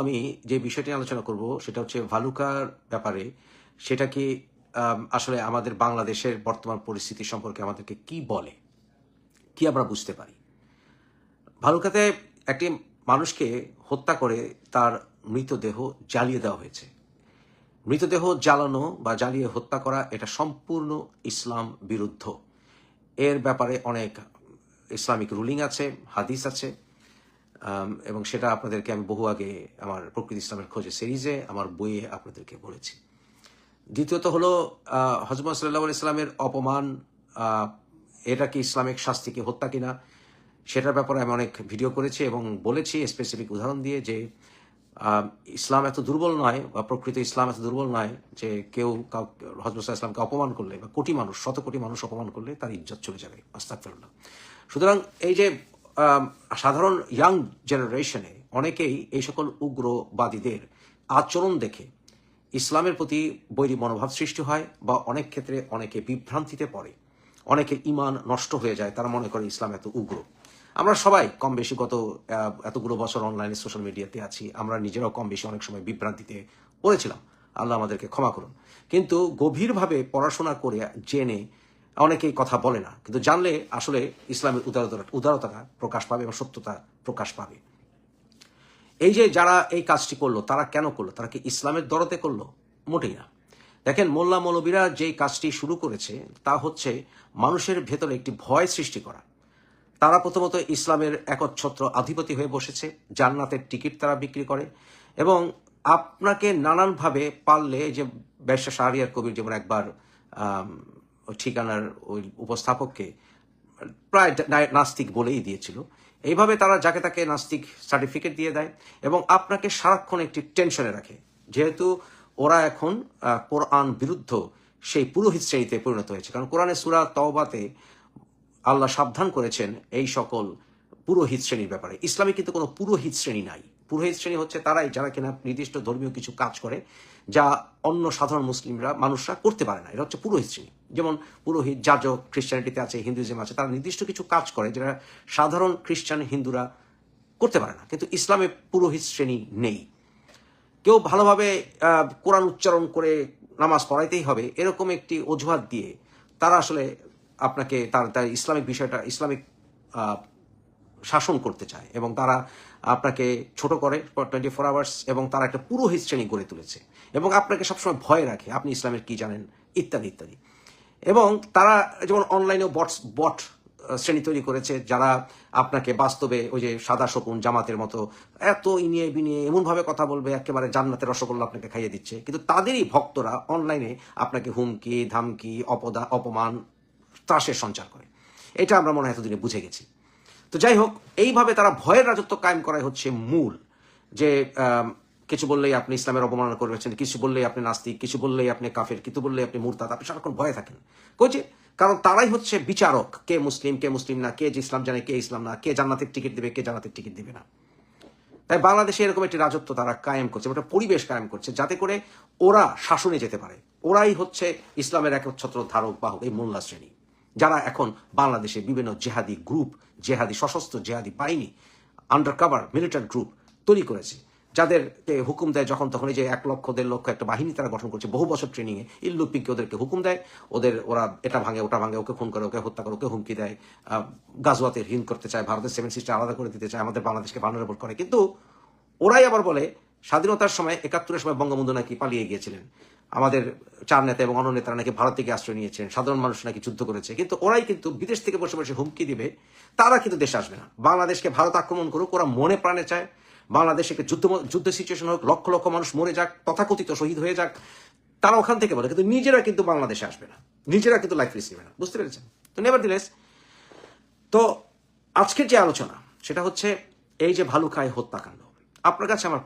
আমি যে বিষয়টি আলোচনা করব, সেটা হচ্ছে ভালুকার ব্যাপারে। সেটা কি আসলে আমাদের বাংলাদেশের বর্তমান পরিস্থিতি সম্পর্কে আমাদেরকে কি বলে? কি আমরা বুঝতে পারি? ভালুকাতে একটি মানুষকে হত্যা করে তার মৃতদেহ জ্বালিয়ে দেওয়া হয়েছে। মৃতদেহ জ্বালানো বা জ্বালিয়ে হত্যা করা এটা সম্পূর্ণ ইসলাম বিরুদ্ধ। এর ব্যাপারে অনেক ইসলামিক রুলিং আছে, হাদিস আছে। এবং সেটা আপনাদেরকে আমি বহু আগে আমার প্রকৃতি ইসলামের খোঁজে সিরিজে আমার বইয়ে আপনাদেরকে বলেছি। দ্বিতীয়ত হলো হজরত সাল্লাহ ইসলামের অপমান এটা কি ইসলামিক শাস্তি কি হত্যা কিনা, সেটার ব্যাপারে আমি অনেক ভিডিও করেছি এবং বলেছি স্পেসিফিক উদাহরণ দিয়ে যে ইসলাম এত দুর্বল নয় বা প্রকৃত ইসলাম এত দুর্বল নয় যে কেউ কাউ হজরত ইসলামকে অপমান করলে বা কোটি মানুষ, শত কোটি মানুষ অপমান করলে তার ইজ্জত চলে যাবে। আস্তাকফিরুল্লাহ সুতরাং এই যে সাধারণ ইয়াং জেনারেশনে অনেকেই এই সকল উগ্রবাদীদের আচরণ দেখে ইসলামের প্রতি বৈরী মনোভাব সৃষ্টি হয় বা অনেক ক্ষেত্রে অনেকে বিভ্রান্তিতে পড়ে। অনেকের ইমান নষ্ট হয়ে যায়, তারা মনে করে ইসলাম এত উগ্র। আমরা সবাই কম বেশি গত এতগুলো বছর অনলাইনে সোশ্যাল মিডিয়াতে আছি, আমরা নিজেরাও কম বেশি অনেক সময় বিভ্রান্তিতে পড়েছিলাম। আল্লাহ আমাদেরকে ক্ষমা করুন। কিন্তু গভীরভাবে পড়াশোনা করে জেনে অনেকেই কথা বলে না, কিন্তু জানলে আসলে ইসলামের উদারতা উদারতাটা প্রকাশ পাবে এবং সত্যতা প্রকাশ পাবে। এই যে যারা এই কাজটি করল, তারা কেন করল? তারা কি ইসলামের দরতে করল? মোটেই না। দেখেন, মোল্লা মৌলবীরা যে কাজটি শুরু করেছে, তা হচ্ছে মানুষের ভেতরে একটি ভয় সৃষ্টি করা। তারা প্রথমত ইসলামের একচ্ছত্র আধিপতি হয়ে বসেছে, জান্নাতের টিকিট তারা বিক্রি করে এবং আপনাকে নানানভাবে পারলে যে ব্যবসা শাহরিয়ার কবির যেমন একবার ঠিকানার ওই উপস্থাপককে প্রায় নাস্তিক বলেই দিয়েছিল। এইভাবে তারা যাকে তাকে নাস্তিক সার্টিফিকেট দিয়ে দেয় এবং আপনাকে সারাক্ষণ একটি টেনশনে রাখে। যেহেতু ওরা এখন কোরআন বিরুদ্ধ সেই পুরোহিত শ্রেণীতে পরিণত হয়েছে। কারণ কোরআনের সুরা তওবাতে আল্লাহ সাবধান করেছেন এই সকল পুরোহিত শ্রেণির ব্যাপারে। ইসলামে কিন্তু কোনো পুরোহিত শ্রেণি নাই। পুরোহিত শ্রেণি হচ্ছে তারাই যারা কিনা নির্দিষ্ট ধর্মীয় কিছু কাজ করে, যা অন্য সাধারণ মুসলিমরা, মানুষরা করতে পারে না। এটা হচ্ছে পুরোহিত শ্রেণি যেমন পুরোহিত যাজক খ্রিস্টানিটিতে আছে, হিন্দুইজম আছে, তারা নির্দিষ্ট কিছু কাজ করে যেটা সাধারণ খ্রিস্টান হিন্দুরা করতে পারে না। কিন্তু ইসলামে পুরোহিত শ্রেণি নেই। কেউ ভালোভাবে কোরআন উচ্চারণ করে নামাজ পড়াইতেই হবে, এরকম একটি অজুহাত দিয়ে তারা আসলে আপনাকে তার তার ইসলামিক বিষয়টা, ইসলামিক শাসন করতে চায় এবং তারা আপনাকে ছোট করে টোয়েন্টি ফোর আওয়ার্স এবং তারা একটা পুরোহিত শ্রেণি গড়ে তুলেছে এবং আপনাকে সবসময় ভয় রাখে, আপনি ইসলামের কি জানেন, ইত্যাদি ইত্যাদি। এবং তারা যেমন অনলাইনেও বটস বট শ্রেণি তৈরি করেছে যারা আপনাকে বাস্তবে ওই যে সাদা শকুন, জামাতের মতো এত ইনিয়ে বিনিয়ে এমনভাবে কথা বলবে, একেবারে জান্নাতের রসগোল্লা আপনাকে খাইয়ে দিচ্ছে। কিন্তু তাদেরই ভক্তরা অনলাইনে আপনাকে হুমকি, ধামকি, অপদা, অপমান, ত্রাসের সঞ্চার করে। এটা আমরা মনে হয় এতদিনে বুঝে গেছি। তো যাই হোক এইভাবে তারা ভয়ের রাজত্ব কায়েম করাই হচ্ছে মূল। যে কিছু বললেই আপনি ইসলামের অবমাননা করবেন কিছু বললেই আপনি নাস্তিক, কিছু বললেই আপনি কাফের, কিছু বললেই আপনি মুরতাদ, আপনি সারাক্ষণ ভয়ে থাকেন। কইছে কারণ তারাই হচ্ছে বিচারক, কে মুসলিম কে মুসলিম না, কে যে ইসলাম জানে, কে ইসলাম না, কে জান্নাতের টিকিট দেবে, কে জান্নাতের টিকিট দেবে না। তাই বাংলাদেশে এরকম একটি রাজত্ব তারা কায়েম করছে একটা পরিবেশ কায়েম করছে, যাতে করে ওরা শাসনে যেতে পারে। ওরাই হচ্ছে ইসলামের একচ্ছত্র ধারক, বাহক, এই মোল্লা শ্রেণি যারা এখন বাংলাদেশে বিভিন্ন জেহাদি গ্রুপ, জেহাদি সশস্ত্র জেহাদি বাহিনী আন্ডার কাভার মিলিটারি গ্রুপ তৈরি করেছে, যাদেরকে হুকুম দেয় যখন তখন এই যে এক লক্ষ, দেড় লক্ষ একটা বাহিনী তারা গঠন করছে বহু বছর ট্রেনিংয়ে ইল্লু পিংকে ওদেরকে হুকুম দেয়, ওদের ওরা এটা ভাঙে, ওটা ভাঙে, ওকে খুন করে, ওকে হত্যা করে, ওকে হুমকি দেয় গাজওয়াতের হিন করতে চায়, ভারতের সেভেন সিস্টার আলাদা করে দিতে চায়, আমাদের বাংলাদেশকে ভানুরেবল করে। কিন্তু ওরাই আবার বলে, স্বাধীনতার সময়, একাত্তরের সময় বঙ্গবন্ধু নাকি পালিয়ে গিয়েছিলেন। আমাদের চার নেতা এবং অন্য নেতারা নাকি ভারত থেকে আশ্রয় নিয়েছেন, সাধারণ মানুষ নাকি যুদ্ধ করেছে, কিন্তু ওরাই কিন্তু বিদেশ থেকে বসে বসে হুমকি দিবে, তারা কিন্তু দেশে আসবে না। বাংলাদেশকে ভারত আক্রমণ করুক, ওরা মনে প্রাণে চায়। বাংলাদেশে একটা যুদ্ধ যুদ্ধ সিচুয়েশন হোক, লক্ষ লক্ষ মানুষ মরে যাক, তথাকথিত শহীদ হয়ে যাক, তারা ওখান থেকে বলে, কিন্তু নিজেরা কিন্তু বাংলাদেশে আসবে না। নিজেরা কিন্তু লাইফ রিস্ক নেবে না। বুঝতে পেরেছেন? তো নেভার দিলেস তো আজকের যে আলোচনা, সেটা হচ্ছে এই যে ভালুকায় হত্যাকাণ্ড। আপনার কাছে আমার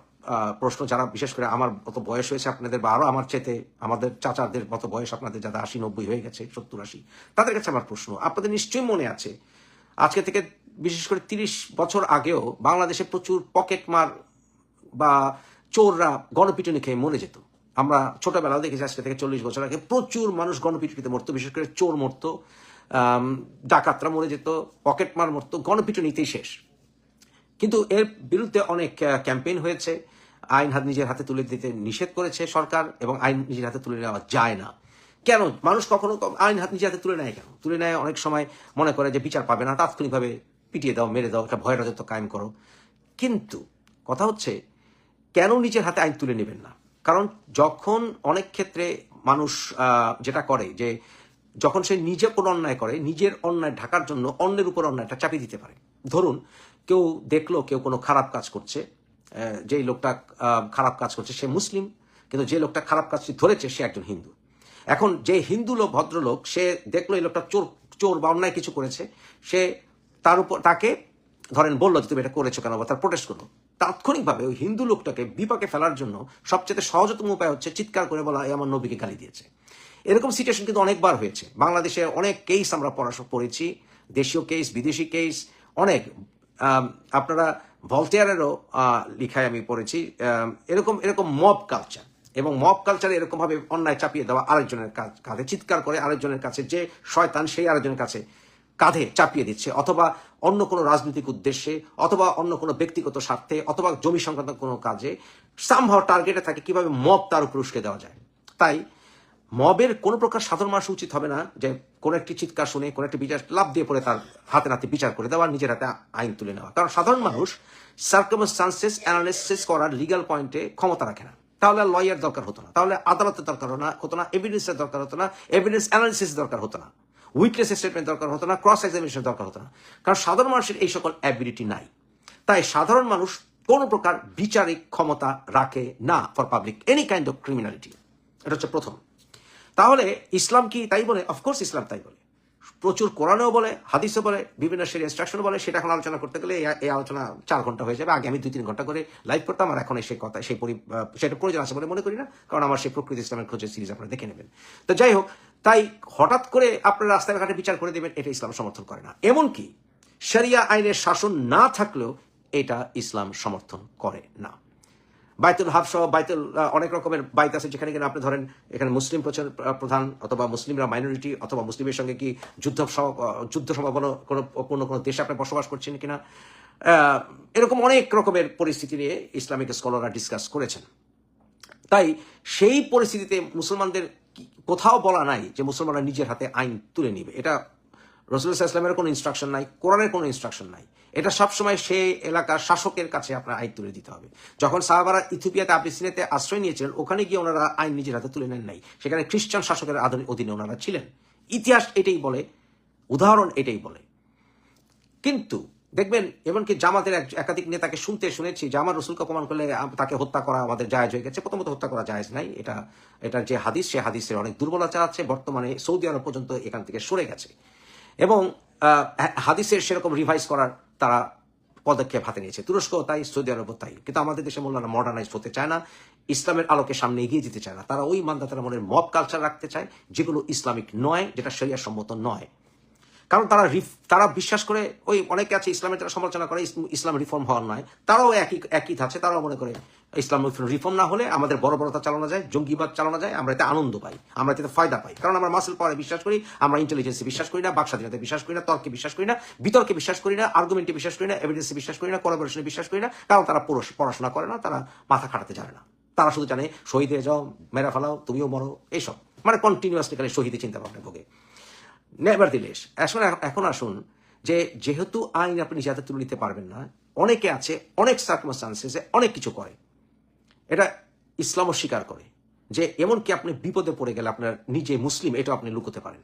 প্রশ্ন যারা বিশেষ করে আমার মতো বয়স হয়েছে আপনাদের বা আরও আমার চেতে আমাদের চাচাদের মতো বয়স আপনাদের যাদের আশি, নব্বই হয়ে গেছে, সত্তর, আশি, তাদের কাছে আমার প্রশ্ন। আপনাদের নিশ্চয়ই মনে আছে, আজকে থেকে বিশেষ করে তিরিশ বছর আগেও বাংলাদেশে প্রচুর পকেটমার বা চোররা গণপিটুনি খেয়ে মরে যেত। আমরা ছোটবেলাও দেখেছি আজকে থেকে চল্লিশ বছর আগে প্রচুর মানুষ গণপিটুনিতে মরতো, বিশেষ করে চোর মরতো ডাকাতরা মরে যেত পকেটমার মরতো, গণপিটুনিতেই শেষ। কিন্তু এর বিরুদ্ধে অনেক ক্যাম্পেইন হয়েছে। আইন হাত নিজের হাতে তুলে দিতে নিষেধ করেছে সরকার এবং আইন নিজের হাতে তুলে নেওয়া যায় না। কেন? মানুষ কখনো আইন হাত নিজের হাতে তুলে নেয় কেন? তুলে নেয় অনেক সময় মনে করে যে বিচার পাবে না, তাৎক্ষণিকভাবে পিটিয়ে দাও, মেরে দাও, একটা ভয় রাজত্ব কায়েম করো। কিন্তু কথা হচ্ছে, কেন নিজের হাতে আইন তুলে নেবেন না? কারণ যখন অনেক ক্ষেত্রে মানুষ যেটা করে যে যখন সে নিজে কোনো অন্যায় করে, নিজের অন্যায় ঢাকার জন্য অন্যের উপর অন্যায়টা চাপিয়ে দিতে পারে। ধরুন কেউ দেখল, কেউ কোনো খারাপ কাজ করছে যেই লোকটা খারাপ কাজ করছে সে মুসলিম, কিন্তু যে লোকটা খারাপ কাজটি ধরেছে সে একজন হিন্দু। এখন যে হিন্দু লোক, ভদ্রলোক, সে দেখল এই লোকটা চোর চোর বা অন্যায় কিছু করেছে, সে তার উপর, তাকে ধরেন বলল যে, তুমি এটা করেছ কেন? বা তার প্রোটেস্ট করল। তাৎক্ষণিকভাবে ওই হিন্দু লোকটাকে বিপাকে ফেলার জন্য সবচেয়ে সহজতম উপায় হচ্ছে চিৎকার করে বলা "এই আমার নবীকে গালি দিয়েছে। এরকম সিচুয়েশন কিন্তু অনেকবার হয়েছে। বাংলাদেশে অনেক কেস আমরা পড়াশোনা পড়েছি, দেশীয় কেস বিদেশি কেস অনেক। আপনারা ভলতেয়ারেরও আহ, লিখায় আমি পড়েছি। এরকম এরকম মব কালচার। এবং মব কালচারে এরকমভাবে অন্যায় চাপিয়ে দেওয়া আরেকজনের কাজ- কাঁধে চিৎকার করে আরেকজনের কাছে যে শয়তান সেই আরেকজনের কাছে কাঁধে চাপিয়ে দিচ্ছে। অথবা অন্য কোনো রাজনৈতিক উদ্দেশ্যে অথবা অন্য কোনো ব্যক্তিগত স্বার্থে অথবা জমি সংক্রান্ত কোনো কাজে সামহাও টার্গেটে থাকে কীভাবে মব তার উপর উস্কে দেওয়া যায়। তাই মবের কোনো প্রকার সাধারণ মানুষ উচিত হবে না যে কোনো একটি চিৎকার শুনে, কোনো একটি বিচার লাভ দিয়ে পড়ে তার হাতে নাতে বিচার করে দেওয়া, নিজের হাতে আইন তুলে নেওয়া। কারণ সাধারণ মানুষ সার্কামস্টান্সেস অ্যানালিসিস করার লিগাল পয়েন্টে ক্ষমতা রাখে না। তাহলে লয়ার দরকার হতো না। তাহলে আদালতের দরকার হতো না হতো না এভিডেন্সের দরকার হতো না এভিডেন্স অ্যানালিসিস দরকার হতো না উইটনেস স্টেটমেন্ট দরকার হতো না ক্রস এক্সামিনেশন দরকার হতো না। কারণ সাধারণ মানুষের এই সকল অ্যাবিলিটি নাই। তাই সাধারণ মানুষ কোনো প্রকার বিচারিক ক্ষমতা রাখে না for public any kind of criminality এটা হচ্ছে প্রথম। তাহলে ইসলাম কি তাই বলে? অফকোর্স ইসলাম তাই বলে। প্রচুর কোরআনেও বলে, হাদিসও বলে, বিভিন্ন সেই ইনস্ট্রাকশনও বলে। সেটা এখন আলোচনা করতে গেলে এই- আলোচনা চার ঘণ্টা হয়ে যাবে। আগে আমি দুই তিন ঘণ্টা করে লাইভ করতাম, আর এখন সেই কথা, সেই পরি সেটা প্রয়োজন আছে বলে মনে করি না, কারণ আমার সেই প্রকৃতি ইসলামের খোঁজের সিরিজ আপনারা দেখে নেবেন। তো যাই হোক, তাই হঠাৎ করে আপনারা রাস্তায় ঘাটে বিচার করে দেবেন, এটা ইসলাম সমর্থন করে না। এমনকি, শরিয়া আইনের শাসন না থাকলেও এটা ইসলাম সমর্থন করে না। বাইতুল হাফ সহ বাইতুল অনেক রকমের বাইত আছে যেখানে কিনা আপনি ধরেন এখানে মুসলিম প্রধান অথবা মুসলিমরা মাইনরিটি অথবা মুসলিমের সঙ্গে কি যুদ্ধ যুদ্ধ সম্ভাবনা কোনো কোনো কোনো দেশে আপনি বসবাস করছেন কিনা? এরকম অনেক রকমের পরিস্থিতি নিয়ে ইসলামিক স্কলাররা ডিসকাস করেছেন। তাই সেই পরিস্থিতিতে মুসলমানদের কোথাও বলা নাই যে মুসলমানরা নিজের হাতে আইন তুলে নিবে। এটা ইসলামের কোনো ইনস্ট্রাকশন নাই, কোরআনের কোনো ইনস্ট্রাকশন নাই। এটা সবসময় সেই এলাকার শাসকের কাছে আপনার আইন তুলে দিতে হবে। যখন সাহাবারা ইথিওপিয়াতে আবিসিনেতে আশ্রয় নিয়েছিলেন, ওখানে গিয়ে ওনারা আইন নিজের হাতে তুলে নেন নাই। সেখানে খ্রিস্টান শাসকের অধীনে ওনারা ছিলেন। ইতিহাস এটাই বলে, উদাহরণ এটাই বলে। কিন্তু দেখবেন এমনকি জামাতের এক- একাধিক নেতাকে শুনতে শুনেছি আমার রসুলকে অপমান করলে তাকে হত্যা করা আমাদের জায়েজ হয়ে গেছে। প্রথমত হত্যা করা জায়েজ নাই। এটা এটার যে হাদিস, সে হাদিসের অনেক দুর্বলতা আছে। বর্তমানে সৌদি আরব পর্যন্ত এখান থেকে সরে গেছে। এবং হাদিসের সেরকম রিভাইজ করার তারা পদক্ষেপ হাতে নিয়েছে। তুরস্ক তাই, সৌদি আরব তাই। কিন্তু আমাদের দেশে মোল্লারা মডার্নাইজ হতে চায় না, ইসলামের আলোকে সামনে এগিয়ে যেতে চায় না। তারা ওই মান্দাতারা মনের মব কালচার রাখতে চায়, যেগুলো ইসলামিক নয়, যেটা শরিয়া সম্মত নয়। কারণ তারা তারা বিশ্বাস করে ওই অনেকে আছে ইসলামের যারা সমালোচনা করে ইসলাম- রিফর্ম হওয়ার নয়। তারাও একই একই থাকছে তারাও মনে করে ইসলাম রিফর্ম না হলে আমাদের বর্বরতা চালানো যায়, জঙ্গিবাদ চালানো যায়, আমরা এতে আনন্দ পাই, আমরা এতে ফায়দা পাই। কারণ আমরা মাসেল পাওয়ারে বিশ্বাস করি, আমরা ইন্টেলিজেন্সে বিশ্বাস করি না বাক বিশ্বাস করি না, তর্কে বিশ্বাস করি না, বিতর্কে বিশ্বাস করি না আর্গুমেন্টে বিশ্বাস করি না এভিডেন্সে বিশ্বাস করি না কোলাবোরেশনে বিশ্বাস করি না, কারণ তারা পড়াশোনা করে না, তারা মাথা খাটাতে জানে না। তারা শুধু জানে, শহীদ হয়ে যাও, মেরা ফেলাও, তুমিও মরো, এইসব। মানে কন্টিনিউয়াসলি খালি শহীদের চিন্তা ভাবনা ভোগে। নেভার দিলেশ এখন এখন আসুন যে যেহেতু আইন আপনি নিজে তুলে নিতে পারবেন না, অনেকে আছে, অনেক সার্কমস্টান্সেসে অনেক কিছু করে। এটা ইসলামও স্বীকার করে যে এমনকি আপনি বিপদে পড়ে গেলে আপনার নিজে মুসলিম এটা আপনি লুকোতে পারেন।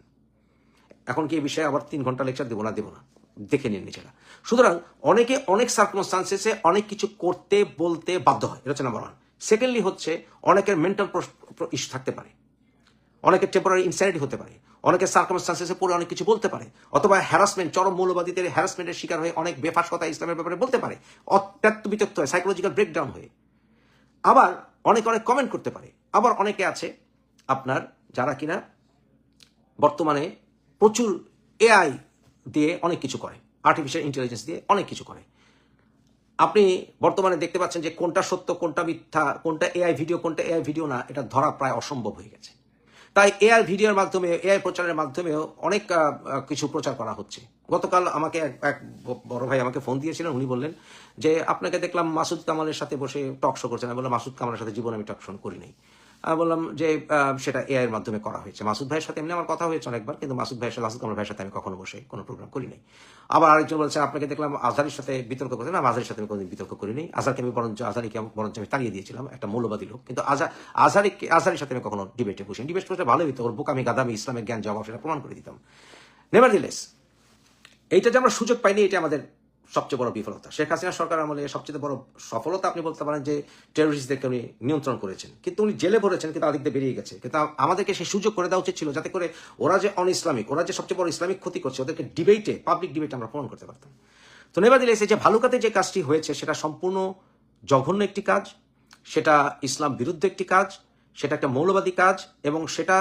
এখন কি এই বিষয়ে আবার তিন ঘণ্টা লেকচার দেবো না? দেবো না। দেখে নিন নিজেরা। সুতরাং অনেকে অনেক সার্কমস্টান্সেসে অনেক কিছু করতে, বলতে বাধ্য হয়। এটা হচ্ছে নাম্বার ওয়ান সেকেন্ডলি হচ্ছে অনেকের মেন্টাল ইস্যু থাকতে পারে। অনেকের টেম্পোরারি ইনস্যানিটি হতে পারে অনেকের সার্কামস্টান্সেসে পড়ে অনেক কিছু বলতে পারে, অথবা হ্যারাসমেন্ট চরম মৌলবাদীদের হ্যারাসমেন্টের শিকার হয়ে অনেক বেফাস কথা ইসলামের ব্যাপারে বলতে পারে, অত্যন্ত বিতক্ত হয় সাইকোলজিক্যাল ব্রেকডাউন হয়ে। আবার অনেক অনেক কমেন্ট করতে পারে, আবার অনেকে আছে আপনার যারা কিনা বর্তমানে প্রচুর এআই দিয়ে অনেক কিছু করে আর্টিফিশিয়াল ইন্টেলিজেন্স দিয়ে অনেক কিছু করে। আপনি বর্তমানে দেখতে পাচ্ছেন যে কোনটা সত্য, কোনটা মিথ্যা, কোনটা এআই ভিডিও কোনটা এআই ভিডিও না, এটা ধরা প্রায় অসম্ভব হয়ে গেছে। তাই এআই ভিডিওর মাধ্যমে এআই প্রচারের মাধ্যমেও অনেক কিছু প্রচার করা হচ্ছে। গতকাল আমাকে এক বড় ভাই আমাকে ফোন দিয়েছিলেন, উনি বললেন যে, আপনাকে দেখলাম মাসুদ কামালের সাথে বসে টক শো করছেন। আমি বললাম, মাসুদ কামালের সাথে জীবনে আমি টক শো করি নাই। বললাম যে সেটা এআই এর মাধ্যমে করা হয়েছে। মাসুদ ভাইয়ের সাথে এমনি আমার কথা হয়েছে অনেকবার, কিন্তু মাসুদ ভাইয়ের সাথে মাসুদ কামাল ভাইয়ের সাথে আমি কখনো বসে কোনো প্রোগ্রাম করি নাই আবার আরেকজন বলছে আপনাকে দেখলাম আজহারের সাথে বিতর্ক করছেন না, আজহারের সাথে আমি কোনোদিন বিতর্ক করি নাই আজহারকে আমি বরঞ্চ, আজহারিকে আমি বরঞ্চ আমি তাড়িয়ে দিয়েছিলাম, একটা মৌলবাদী লোক। কিন্তু আজহার আজহারিকে, আজহারের সাথে আমি কখনো ডিবেটে বসি ডিবেট করতে ভালোই হতো ওর বুক আমি গাদামি, ইসলামের জ্ঞান, জবাব সেটা প্রমাণ করে দিতাম। নেভার দিলেস এইটা যে আমরা সুযোগ পাইনি, এটা আমাদের সবচেয়ে বড় বিফলতা। শেখ হাসিনা সরকার আমলে সবচেয়ে বড় সফলতা আপনি বলতে পারেন যে টেরোরিস্টদেরকে উনি নিয়ন্ত্রণ করেছেন। কিন্তু উনি জেলে ভরেছেন কিন্তু আদিক দিয়ে বেরিয়ে গেছে। কিন্তু আমাদেরকে সেই সুযোগ করে দেওয়া উচিত ছিল যাতে করে ওরা যে অন ইসলামিক ওরা যে সবচেয়ে বড় ইসলামিক ক্ষতি করছে, ওদেরকে ডিবেটে পাবলিক ডিবেটে আমরা প্রমাণ করতে পারতাম। তো নেবার দিলে যে ভালুকাতে যে কাজটি হয়েছে, সেটা সম্পূর্ণ জঘন্য একটি কাজ, সেটা ইসলাম বিরুদ্ধে একটি কাজ, সেটা একটা মৌলবাদী কাজ, এবং সেটা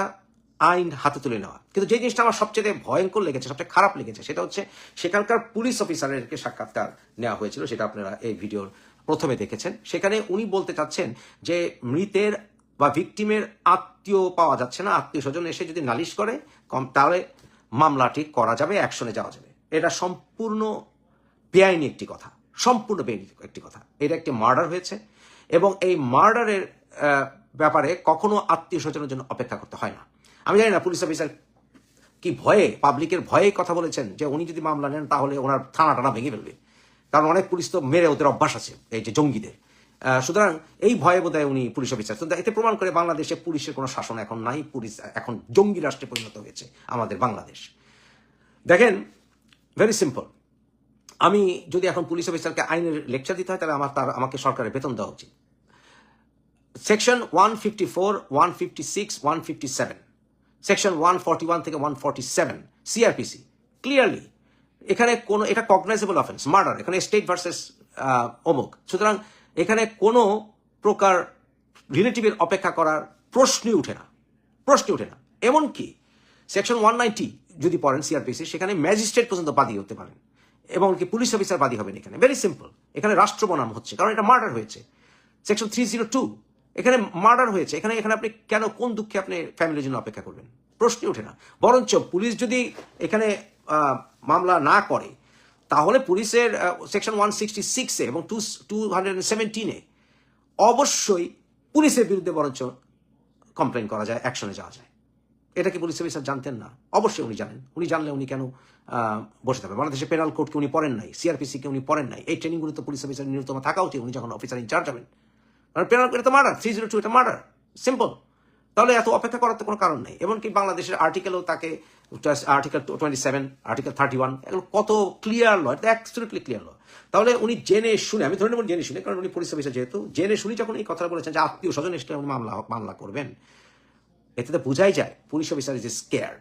আইন হাতে তুলে নেওয়া। কিন্তু যে জিনিসটা আমার সবচেয়ে ভয়ঙ্কর লেগেছে, সবচেয়ে খারাপ লেগেছে, সেটা হচ্ছে সেখানকার পুলিশ অফিসারেরকে সাক্ষাৎকার নেওয়া হয়েছিল, সেটা আপনারা এই ভিডিওর প্রথমে দেখেছেন। সেখানে উনি বলতে চাচ্ছেন যে মৃতের বা ভিকটিমের আত্মীয় পাওয়া যাচ্ছে না আত্মীয় স্বজন এসে যদি নালিশ করে, কম তাহলে মামলাটি করা যাবে, অ্যাকশনে যাওয়া যাবে। এটা সম্পূর্ণ বেআইনি একটি কথা, সম্পূর্ণ বেআইনি একটি কথা। এটা একটি মার্ডার হয়েছে এবং এই মার্ডারের ব্যাপারে কখনো আত্মীয় স্বজনের জন্য অপেক্ষা করতে হয় না। আমি জানি না পুলিশ অফিসার কি ভয়ে পাবলিকের ভয়ে কথা বলেছেন? যে উনি যদি মামলা নেন, তাহলে ওনার থানা টানা ভেঙে ফেলবে। কারণ অনেক পুলিশ তো মেরে ওদের অভ্যাস আছে, এই যে জঙ্গিদের। সুতরাং এই ভয়ে বোধহয় উনি পুলিশ অফিসার এতে প্রমাণ করে বাংলাদেশে পুলিশের কোনো শাসন এখন নাই, পুলিশ এখন জঙ্গি রাষ্ট্রে পরিণত হয়েছে আমাদের বাংলাদেশ। দেখেন ভেরি সিম্পল আমি যদি এখন পুলিশ অফিসারকে আইনের লেকচার দিতে হয়, তাহলে আমার তার, আমাকে সরকারের বেতন দেওয়া উচিত। Section one fifty four one fifty six one fifty seven section one forty one থেকে one forty seven CrPC clearly এখানে কোনো, এটা কগনাইজেবল অফেন্স মার্ডার এখানে স্টেট ভার্সেস অমুক। সুতরাং এখানে কোনো প্রকার রিলেটিভের অপেক্ষা করার প্রশ্নই উঠে না। প্রশ্নই উঠে না। এমনকি সেকশন ওয়ান নাইনটি যদি পড়েন সিআরপিসি সেখানে ম্যাজিস্ট্রেট পর্যন্ত বাদী হতে পারেন। এবং কি পুলিশ অফিসার বাদী হবেন এখানে। ভেরি সিম্পল এখানে রাষ্ট্র বনাম হচ্ছে, কারণ এটা মার্ডার হয়েছে। সেকশন থ্রি জিরো টু এখানে মার্ডার হয়েছে। এখানে এখানে আপনি কেন, কোন দুঃখে আপনি ফ্যামিলির জন্য অপেক্ষা করবেন? প্রশ্নই ওঠে না। বরঞ্চ পুলিশ যদি এখানে মামলা না করে, তাহলে পুলিশের সেকশন ওয়ান সিক্সটি সিক্সে এবং টু টু হান্ড্রেড সেভেন্টিনে অবশ্যই পুলিশের বিরুদ্ধে বরঞ্চ কমপ্লেন করা যায় অ্যাকশনে যাওয়া যায়। এটা কি পুলিশ অফিসার জানতেন না? অবশ্যই উনি জানেন। উনি জানলে উনি কেন বসে থাকবেন? বাংলাদেশে পেনাল কোর্টকে উনি পড়েন নাই সিআরপিসিকে উনি পড়েন নাই। এই ট্রেনিংগুলো তো পুলিশ অফিসার ন্যূনতম থাকা উচিত। উনি যখন অফিসার ইনচার্জ হবেন কারণ পেনাল এটা তো মার্ডার থ্রি জিরো টু এটা মার্ডার সিম্পল তাহলে এত অপেক্ষা করার তো কোনো কারণ নেই, এমনকি বাংলাদেশের আর্টিকেলও তাকে article twenty seven article thirty one এগুলো কত ক্লিয়ার ল এটা অ্যাবসলিউটলি ক্লিয়ার ল তাহলে উনি জেনে শুনে, আমি ধরে নেব জেনে শুনে, কারণ উনি পুলিশ অফিসার যেহেতু, জেনে শুনে যখন এই কথাটা বলেছেন যে আত্মীয় স্বজন এসে উনি মামলা মামলা করবেন, এতে তো বোঝাই যায় পুলিশ অফিসার ইজ স্কেয়ার্ড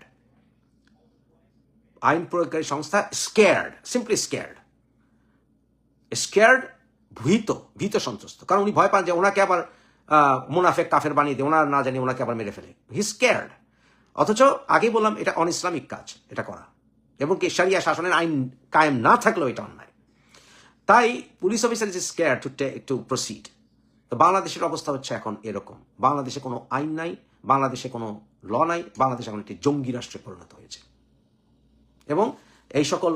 আইন প্রয়োগকারী সংস্থা স্কেয়ার্ড সিম্পলি স্কেয়ার্ড স্কেয়ার্ড ভীত ভীত সন্ত্রস্ত কারণ উনি ভয় পান যে ওনাকে আবার মুনাফেক কাফের বানিয়ে দিয়ে, ওনার না জানি ওনাকে আবার মেরে ফেলে। হি স্কেয়ার্ড অথচ আগেই বললাম, এটা অন ইসলামিক কাজ, এটা করা। এবং কি সারিয়া শাসনের আইন কায়েম না থাকলেও এটা অন্যায়। তাই police officer is scare to to proceed তো বাংলাদেশের অবস্থা হচ্ছে এখন এরকম। বাংলাদেশে কোনো আইন নাই, বাংলাদেশে কোনো ল নাই, বাংলাদেশ এখন একটি জঙ্গি রাষ্ট্রে পরিণত হয়েছে। এবং এই সকল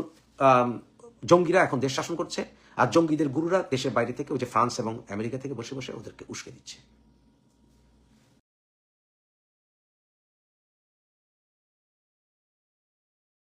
জঙ্গিরা এখন দেশ শাসন করছে। আর জঙ্গিদের গুরুরা দেশের বাইরে থেকে ওই যে ফ্রান্স এবং আমেরিকা থেকে বসে বসে ওদেরকে উস্কে দিচ্ছে।